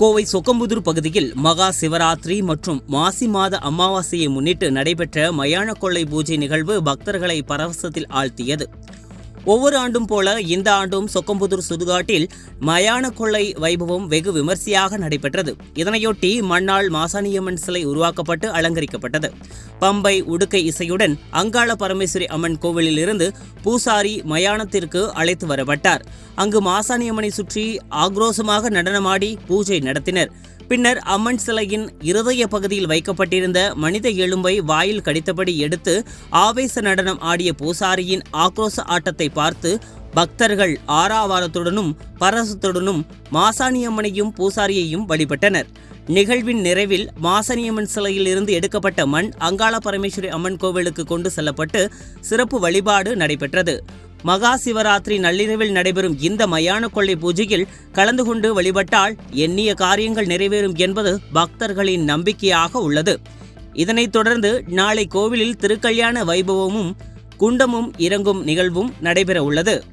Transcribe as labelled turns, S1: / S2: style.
S1: கோவை சொக்கம்புதூர் பகுதியில் மகா சிவராத்திரி மற்றும் மாசி மாத அமாவாசையை முன்னிட்டு நடைபெற்ற மயான கொள்ளை பூஜை நிகழ்வு பக்தர்களை பரவசத்தில் ஆழ்த்தியது. ஒவ்வொரு ஆண்டும் போல இந்த ஆண்டும் சொக்கம்புதூர் சுடுகாட்டில் மயான கொள்ளை வைபவம் வெகு விமர்சையாக நடைபெற்றது. இதனையொட்டி மண்ணால் மாசாணியம்மன் சிலை உருவாக்கப்பட்டு அலங்கரிக்கப்பட்டது. பம்பை உடுக்கை இசையுடன் அங்காள பரமேஸ்வரி அம்மன் கோவிலில் இருந்து பூசாரி மயானத்திற்கு அழைத்து வரப்பட்டார். அங்கு மாசாணியம்மனை சுற்றி ஆக்ரோஷமாக நடனமாடி பூஜை நடத்தினர். பின்னர் அம்மன் சிலையின் இருதய பகுதியில் வைக்கப்பட்டிருந்த மனித எலும்பை வாயில் கடித்தபடி எடுத்து ஆவேச நடனம் ஆடிய பூசாரியின் ஆக்ரோஷ ஆட்டத்தை பார்த்து பக்தர்கள் ஆறாவாரத்துடனும் பரசத்துடனும் மாசாணியம்மனையும் பூசாரியையும் வழிபட்டனர். நிகழ்வின் நிறைவில் மாசனியம்மன் சிலையில் இருந்து எடுக்கப்பட்ட மண் அங்காள பரமேஸ்வரி அம்மன் கோவிலுக்கு கொண்டு செல்லப்பட்டு சிறப்பு வழிபாடு நடைபெற்றது. மகா சிவராத்திரி நள்ளிரவில் நடைபெறும் இந்த மயான கொள்ளை பூஜையில் கலந்து கொண்டு வழிபட்டால் எண்ணிய காரியங்கள் நிறைவேறும் என்பது பக்தர்களின் நம்பிக்கையாக உள்ளது. இதனைத் தொடர்ந்து நாளை கோவிலில் திருக்கல்யாண வைபவமும் குண்டமும் இறங்கும் நிகழ்வும் நடைபெற உள்ளது.